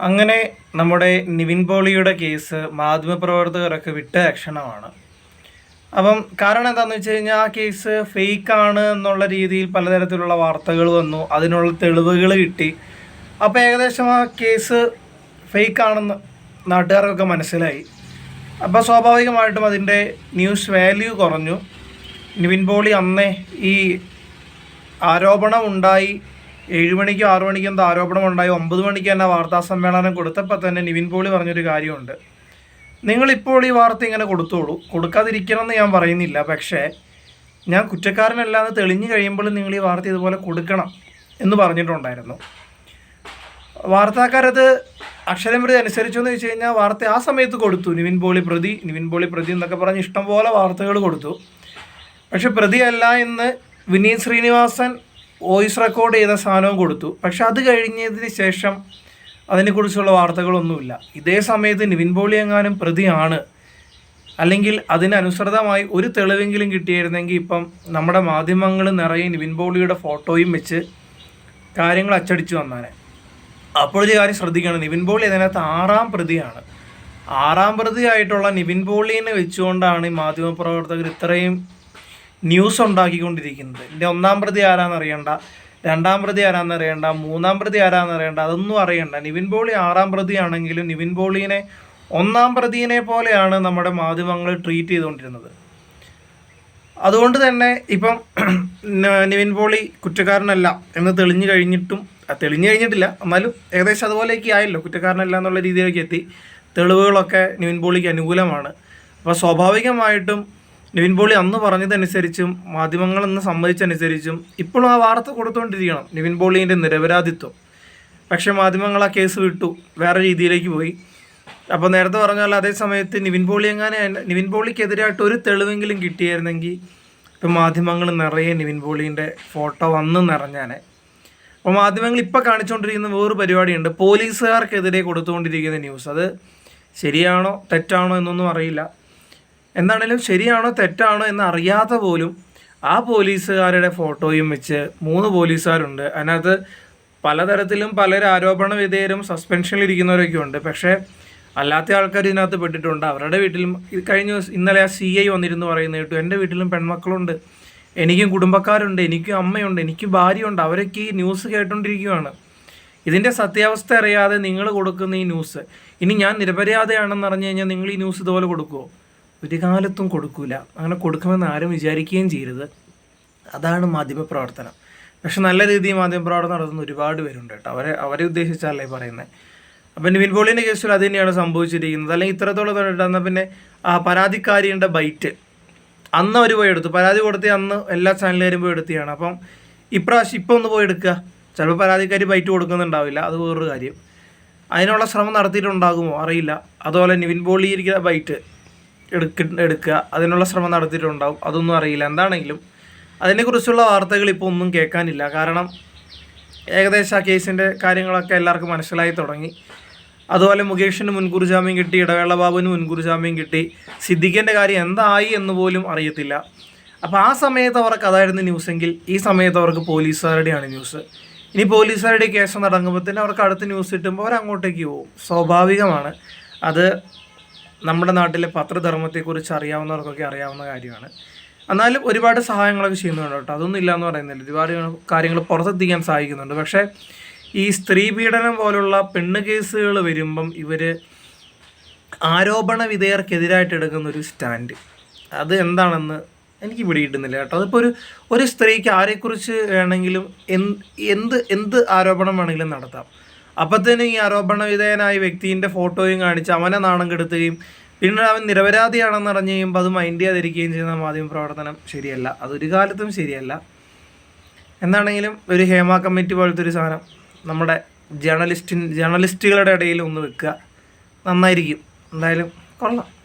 അങ്ങനെ നമ്മുടെ നിവിൻ പോളിയുടെ കേസ് മാധ്യമപ്രവർത്തകരൊക്കെ വിട്ട ലക്ഷണമാണ്. അപ്പം കാരണം എന്താണെന്ന് വെച്ച് കഴിഞ്ഞാൽ ആ കേസ് ഫേക്ക് ആണ് എന്നുള്ള രീതിയിൽ പലതരത്തിലുള്ള വാർത്തകൾ വന്നു. അതിനുള്ള തെളിവുകൾ കിട്ടി. അപ്പോൾ ഏകദേശം ആ കേസ് ഫേക്ക് ആണെന്ന് നാട്ടുകാർക്കൊക്കെ മനസ്സിലായി. അപ്പോൾ സ്വാഭാവികമായിട്ടും അതിന്റെ ന്യൂസ് വാല്യൂ കുറഞ്ഞു. നിവിൻ പോളി അന്നേ ഈ ആരോപണം ഉണ്ടായി ഏഴ് ആറു മണിക്ക് എന്താ ആരോപണം ഉണ്ടായി ഒമ്പത് മണിക്ക് തന്നെ വാർത്താ സമ്മേളനം കൊടുത്തപ്പോൾ തന്നെ നിവിൻ പോളി പറഞ്ഞൊരു കാര്യമുണ്ട്. നിങ്ങളിപ്പോൾ ഈ വാർത്ത ഇങ്ങനെ കൊടുത്തോളൂ. കൊടുക്കാതിരിക്കണം എന്ന് ഞാൻ പറയുന്നില്ല. പക്ഷേ ഞാൻ കുറ്റക്കാരനല്ല എന്ന് തെളിഞ്ഞു കഴിയുമ്പോൾ നിങ്ങൾ ഈ വാർത്ത ഇതുപോലെ കൊടുക്കണം എന്ന് പറഞ്ഞിട്ടുണ്ടായിരുന്നു. വാർത്താക്കാരത് അക്ഷരം പ്രതി അനുസരിച്ചു എന്ന് വെച്ച് കഴിഞ്ഞാൽ വാർത്ത ആ സമയത്ത് കൊടുത്തു. നിവിൻ പോളി പ്രതി നിവിൻ പോളി പ്രതി എന്നൊക്കെ പറഞ്ഞ് ഇഷ്ടംപോലെ വാർത്തകൾ കൊടുത്തു. പക്ഷെ പ്രതിയല്ല എന്ന് വിനീത് ശ്രീനിവാസൻ വോയിസ് റെക്കോർഡ് ചെയ്ത സാധനവും കൊടുത്തു. പക്ഷെ അത് കഴിഞ്ഞതിന് ശേഷം അതിനെക്കുറിച്ചുള്ള വാർത്തകളൊന്നുമില്ല. ഇതേ സമയത്ത് നിവിൻ പോളി എങ്ങാനും പ്രതിയാണ്. അല്ലെങ്കിൽ അതിനനുസൃതമായി ഒരു തെളിവെങ്കിലും കിട്ടിയിരുന്നെങ്കിൽ ഇപ്പം നമ്മുടെ മാധ്യമങ്ങൾ നിറയെ നിവിൻ പോളിയുടെ ഫോട്ടോയും വെച്ച് കാര്യങ്ങൾ അച്ചടിച്ചു വന്നാനെ. അപ്പോഴൊരു കാര്യം ശ്രദ്ധിക്കണം. നിവിൻ പോളി അതിനകത്ത് ആറാം പ്രതിയാണ്. ആറാം പ്രതിയായിട്ടുള്ള നിവിൻ പോളിനെ വെച്ചുകൊണ്ടാണ് ഈ മാധ്യമപ്രവർത്തകർ ഇത്രയും ന്യൂസ് ഉണ്ടാക്കിക്കൊണ്ടിരിക്കുന്നത്. എന്റെ ഒന്നാം പ്രതി ആരാന്ന് അറിയണ്ട രണ്ടാം പ്രതി ആരാന്ന് അറിയണ്ട മൂന്നാം പ്രതി ആരാന്ന് അറിയണ്ട അതൊന്നും അറിയണ്ട. നിവിൻ പോളി ആറാം പ്രതി ആണെങ്കിലും നിവിൻ പോളിനെ ഒന്നാം പ്രതിനെ പോലെയാണ് നമ്മുടെ മാധ്യമങ്ങൾ ട്രീറ്റ് ചെയ്തുകൊണ്ടിരുന്നത്. അതുകൊണ്ട് തന്നെ ഇപ്പം നിവിൻ പോളി കുറ്റക്കാരനല്ല എന്ന് തെളിഞ്ഞു കഴിഞ്ഞിട്ടും തെളിഞ്ഞു കഴിഞ്ഞിട്ടില്ല. എന്നാലും ഏകദേശം അതുപോലെയൊക്കെ ആയല്ലോ കുറ്റക്കാരനല്ല എന്നുള്ള രീതിയിലേക്ക് എത്തി. തെളിവുകളൊക്കെ നിവിൻ പോളിക്ക് അനുകൂലമാണ്. അപ്പോൾ സ്വാഭാവികമായിട്ടും നിവിൻ പോളി അന്ന് പറഞ്ഞതനുസരിച്ചും മാധ്യമങ്ങൾ അന്ന് സമ്മതിച്ചനുസരിച്ചും ഇപ്പോഴും ആ വാർത്ത കൊടുത്തുകൊണ്ടിരിക്കണം നിവിൻ പോളിന്റെ നിരപരാധിത്വം. പക്ഷേ മാധ്യമങ്ങൾ ആ കേസ് വിട്ടു വേറെ രീതിയിലേക്ക് പോയി. അപ്പോൾ നേരത്തെ പറഞ്ഞാൽ അതേ സമയത്ത് നിവിൻ പോളി എങ്ങനെ നിവിൻ പോളിക്കെതിരായിട്ട് ഒരു തെളിവെങ്കിലും കിട്ടിയായിരുന്നെങ്കിൽ ഇപ്പം മാധ്യമങ്ങൾ നിറയെ നിവിൻ പോളീന്റെ ഫോട്ടോ വന്ന് നിറഞ്ഞാനെ. അപ്പോൾ മാധ്യമങ്ങൾ ഇപ്പോൾ കാണിച്ചുകൊണ്ടിരിക്കുന്ന വേറൊരു പരിപാടിയുണ്ട് പോലീസുകാർക്കെതിരെ കൊടുത്തുകൊണ്ടിരിക്കുന്ന ന്യൂസ്. അത് ശരിയാണോ തെറ്റാണോ എന്നൊന്നും അറിയില്ല. എന്താണേലും ശരിയാണോ തെറ്റാണോ എന്ന് അറിയാതെ പോലും ആ പോലീസുകാരുടെ ഫോട്ടോയും വെച്ച് മൂന്ന് പോലീസുകാരുണ്ട്. അതിനകത്ത് പലതരത്തിലും പലർ ആരോപണ വിധേയരും സസ്പെൻഷനിൽ ഇരിക്കുന്നവരൊക്കെ ഉണ്ട്. പക്ഷേ അല്ലാത്ത ആൾക്കാർ ഇതിനകത്ത് പെട്ടിട്ടുണ്ട്. അവരുടെ വീട്ടിലും കഴിഞ്ഞ ഇന്നലെ ആ സി ഐ വന്നിരുന്നു പറയുന്നത് കേട്ടു. എന്റെ വീട്ടിലും പെൺമക്കളുണ്ട്. എനിക്കും കുടുംബക്കാരുണ്ട്. എനിക്കും അമ്മയുണ്ട്. എനിക്ക് ഭാര്യയുണ്ട്. അവരൊക്കെ ഈ ന്യൂസ് കേട്ടുകൊണ്ടിരിക്കുകയാണ് ഇതിന്റെ സത്യാവസ്ഥ അറിയാതെ നിങ്ങൾ കൊടുക്കുന്ന ഈ ന്യൂസ്. ഇനി ഞാൻ നിരപരാധയാണെന്ന് അറിഞ്ഞു കഴിഞ്ഞാൽ നിങ്ങൾ ഈ ന്യൂസ് ഇതുപോലെ കൊടുക്കുമോ ഒരു കാലത്തും കൊടുക്കൂല. അങ്ങനെ കൊടുക്കുമെന്ന് ആരും വിചാരിക്കുകയും ചെയ്യരുത്. അതാണ് മാധ്യമപ്രവർത്തനം. പക്ഷെ നല്ല രീതിയിൽ മാധ്യമപ്രവർത്തനം നടത്തുന്ന ഒരുപാട് പേരുണ്ട് കേട്ടോ. അവരെ അവരെ ഉദ്ദേശിച്ചല്ലേ പറയുന്നത് അപ്പം നിവിൻ പോളിന്റെ കേസിൽ അത് തന്നെയാണ് സംഭവിച്ചിരിക്കുന്നത്. അല്ലെങ്കിൽ ഇത്രത്തോളം എന്നാൽ പിന്നെ ആ പരാതിക്കാരിയുടെ ബൈറ്റ്. അന്ന് അവർ പോയി എടുത്തു. പരാതി കൊടുത്തി അന്ന് എല്ലാ ചാനലുകാരും പോയി എടുത്തിയാണ് അപ്പം ഇപ്രാവശ്യം ഇപ്പം ഒന്ന് പോയി എടുക്കുക. ചിലപ്പോൾ പരാതിക്കാരി ബൈറ്റ് കൊടുക്കുന്നുണ്ടാവില്ല. അത് വേറൊരു കാര്യം. അതിനുള്ള ശ്രമം നടത്തിയിട്ടുണ്ടാകുമോ? അറിയില്ല. അതുപോലെ നിവിൻ പോളി ബൈറ്റ്. എടുക്ക എടുക്കുക. അതിനുള്ള ശ്രമം നടത്തിയിട്ടുണ്ടാവും. അതൊന്നും അറിയില്ല. എന്താണെങ്കിലും അതിനെക്കുറിച്ചുള്ള വാർത്തകൾ ഇപ്പോൾ ഒന്നും കേൾക്കാനില്ല. കാരണം ഏകദേശം ആ കേസിന്റെ കാര്യങ്ങളൊക്കെ എല്ലാവർക്കും മനസ്സിലായി തുടങ്ങി. അതുപോലെ മുകേഷിന് മുൻകൂർ ജാമ്യം കിട്ടി ഇടവേള ബാബുവിന് മുൻകൂർ ജാമ്യം കിട്ടി. സിദ്ദിഖിന്റെ കാര്യം എന്തായി എന്ന് പോലും അറിയത്തില്ല. അപ്പോൾ ആ സമയത്ത് അവർക്ക് അതായിരുന്നു ന്യൂസെങ്കിൽ ഈ സമയത്ത് അവർക്ക് പോലീസുകാരുടെയാണ് ന്യൂസ്. ഇനി പോലീസുകാരുടെ കേസ് നടങ്ങുമ്പോൾ തന്നെ അവർക്ക് അടുത്ത ന്യൂസ് കിട്ടുമ്പോൾ അവർ അങ്ങോട്ടേക്ക് പോകും. സ്വാഭാവികമാണ്. അത് നമ്മുടെ നാട്ടിലെ പത്രധർമ്മത്തെക്കുറിച്ച് അറിയാവുന്നവർക്കൊക്കെ അറിയാവുന്ന കാര്യമാണ്. എന്നാലും ഒരുപാട് സഹായങ്ങളൊക്കെ ചെയ്യുന്നുണ്ട് കേട്ടോ. അതൊന്നും ഇല്ല എന്ന് പറയുന്നില്ല. ഒരുപാട് കാര്യങ്ങൾ പുറത്തെത്തിക്കാൻ സഹായിക്കുന്നുണ്ട്. പക്ഷേ ഈ സ്ത്രീ പീഡനം പോലുള്ള പെണ്ണ് കേസുകൾ വരുമ്പം ഇവർ ആരോപണ വിധേയർക്കെതിരായിട്ട് എടുക്കുന്ന ഒരു സ്റ്റാൻഡ്. അത് എന്താണെന്ന് എനിക്ക് പിടികിട്ടുന്നില്ല കേട്ടോ. അതിപ്പോൾ ഒരു ഒരു സ്ത്രീക്ക് ആരെക്കുറിച്ച് വേണമെങ്കിലും എന്ത് എന്ത് ആരോപണം വേണമെങ്കിലും നടത്താം. അപ്പത്തേനും ഈ ആരോപണ വിധേയനായ വ്യക്തിന്റെ ഫോട്ടോയും കാണിച്ച് അവനെ നാണം കെടുത്തുകയും പിന്നീട് അവൻ നിരപരാധിയാണെന്ന് അറിഞ്ഞു കഴിയുമ്പോൾ അത് മൈൻഡ് ചെയ്യാതിരിക്കുകയും ചെയ്യുന്ന മാധ്യമ പ്രവർത്തനം ശരിയല്ല. അതൊരു കാലത്തും ശരിയല്ല. എന്താണെങ്കിലും ഒരു ഹേമ കമ്മിറ്റി പോലത്തെ ഒരു സാധനം നമ്മുടെ ജേർണലിസ്റ്റിൻ ജേർണലിസ്റ്റുകളുടെ ഇടയിൽ ഒന്ന് വെക്കുക. നന്നായിരിക്കും. എന്തായാലും കൊള്ളാം.